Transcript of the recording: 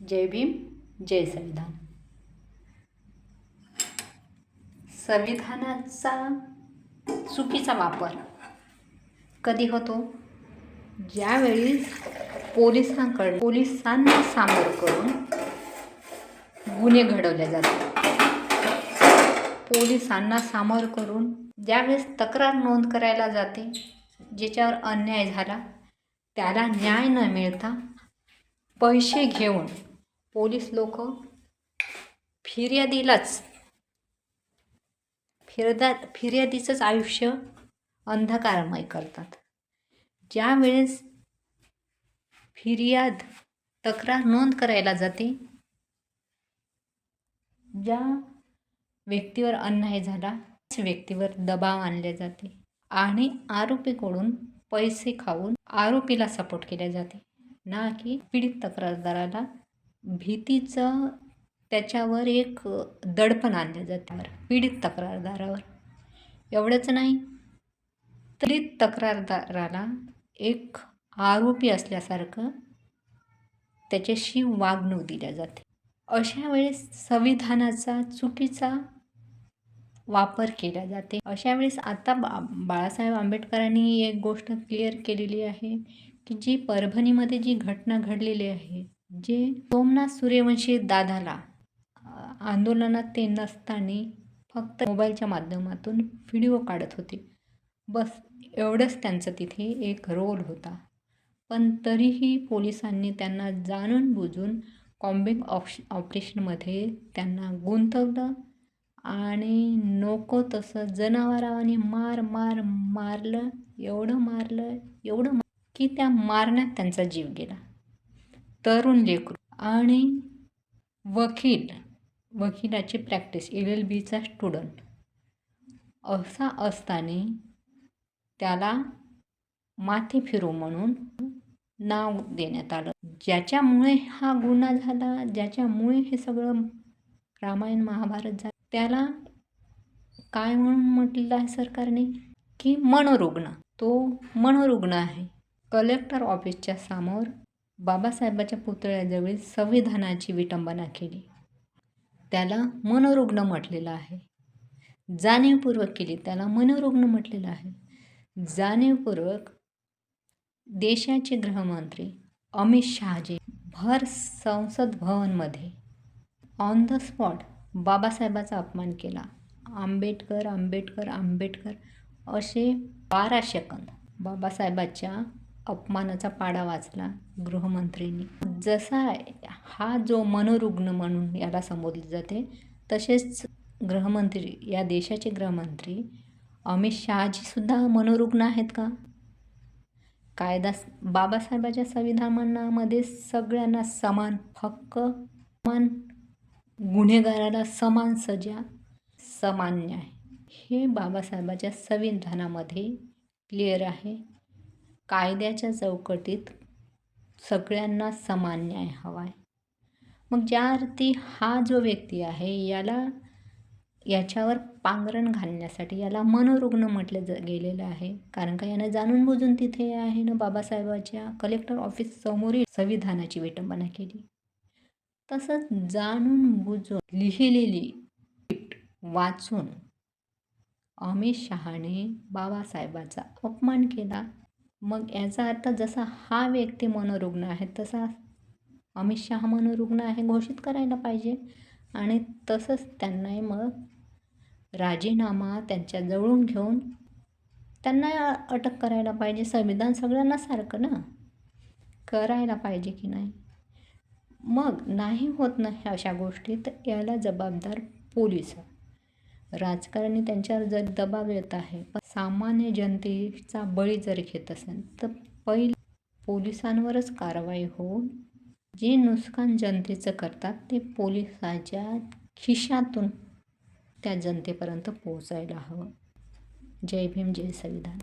जय भीम जय संविधान. संविधानाचा चुकीचा वापर कधी होतो? ज्यावेळी पोलिसांकडे पोलिसांना सामोर करून गुन्हे घडवले जातात. पोलिसांना सामोर करून ज्यावेळेस तक्रार नोंद करायला जाते ज्याच्यावर अन्याय झाला त्याला न्याय न मिळता पैसे घेऊन पोलीस लोक फिर्यादीलाच फिरदा फिर्यादीचंच आयुष्य अंधकारमय करतात. ज्यावेळेस फिर्याद तक्रार नोंद करायला जाते ज्या व्यक्तीवर अन्याय झाला त्याच व्यक्तीवर दबाव आणले जाते आणि आरोपीकडून पैसे खाऊन आरोपीला सपोर्ट केले जाते. ना की पीडित तक्रारदाराला भीतीचं त्याच्यावर एक दडपण आणलं जात्यावर पीडित तक्रारदारावर. एवढंच नाही पीडित तक्रारदाराला एक आरोपी असल्यासारखं त्याच्याशी वागणूक दिल्या जाते. अशा वेळेस संविधानाचा चुकीचा वापर केला जाते. अशा वेळेस आता बा बाळासाहेब आंबेडकरांनी एक गोष्ट क्लिअर केलेली आहे की जी परभणीमध्ये जी घटना घडलेली आहे जे सोमनाथ सूर्यवंशी दादाला आंदोलनात ते नसताना फक्त मोबाईलच्या माध्यमातून व्हिडिओ काढत होते. बस एवढंच त्यांचं तिथे एक रोल होता. पण तरीही पोलिसांनी त्यांना जाणून बुजून कॉम्बिंग ऑप्श ऑपरेशनमध्ये त्यांना गुंतवलं आणि नको तसं जनावरावाने मार मार मारलं. एवढं मारलं एवढं मार की त्या मारण्यात त्यांचा जीव गेला. तरुण लेकरू आणि वकील वकिलाची प्रॅक्टिस एल एल बीचा स्टुडंट. असा असताना त्याला माथे फिरू म्हणून नाव देण्यात आलं. ज्याच्यामुळे हा गुन्हा झाला ज्याच्यामुळे हे सगळं रामायण महाभारत झालं त्याला काय म्हणून म्हटलेलं आहे सरकारने? की मनोरुग्ण. तो मनोरुग्ण आहे. कलेक्टर ऑफिसच्या समोर बाबासाहेबाच्या पुतळ्याजवळ संविधानाची विटंबना केली. त्याला मनोरुग्ण म्हटलेलं आहे. जाणीवपूर्वक केली. त्याला मनोरुग्ण म्हटलेलं आहे. जाणीवपूर्वक देशाचे गृहमंत्री अमित शहाजी भर संसद भवनमध्ये ऑन द स्पॉट बाबासाहेबाचा अपमान केला. आंबेडकर आंबेडकर आंबेडकर असे बारा सेकंद बाबासाहेबाच्या अपमानाचा पाडा वाचला गृहमंत्रींनी जसा हा जो मनोरुग्ण म्हणून याला संबोधले जाते तसेच गृहमंत्री या देशाचे गृहमंत्री अमित शहाजीसुद्धा मनोरुग्ण आहेत का? कायदा बाबासाहेबाच्या संविधानामध्ये सगळ्यांना समान हक्क समान गुन्हेगाराला समान सजा समान न्याय हे बाबासाहेबाच्या संविधानामध्ये क्लिअर आहे. कायद्याच्या चौकटीत सगळ्यांना समान न्याय हवा आहे मग ज्या अर्थी हा जो व्यक्ती आहे याला याच्यावर पांघरण घालण्यासाठी याला मनोरुग्ण म्हटलं ज गेलेलं आहे. कारण का यानं जाणून बुजून तिथे आहे ना बाबासाहेबाच्या कलेक्टर ऑफिस समोरील संविधानाची विटंबना केली. तसंच जाणून बुजून लिहिलेली वाचून अमित शहाने बाबासाहेबाचा अपमान केला. मग याचा अर्थ जसा हा व्यक्ती मनोरुग्ण आहे तसा अमित शहा मनोरुग्ण आहे घोषित करायला पाहिजे. आणि तसंच त्यांनाही मग राजीनामा त्यांच्या जवळून घेऊन त्यांना अटक करायला पाहिजे. संविधान सगळ्यांना सारखं ना? करायला पाहिजे की नाही? मग नाही होत नाही ह्या अशा गोष्टी तर याला जबाबदार पोलीस राजकारणी त्यांच्यावर जर दबाव येत आहे पण सामान्य जनतेचा बळी जर घेत असेल तर पहिले पोलिसांवरच कारवाई होऊन जे नुकसान जनतेचं करतात ते पोलिसाच्या खिशातून त्या जनतेपर्यंत पोहोचायला हवं. जय भीम जय संविधान.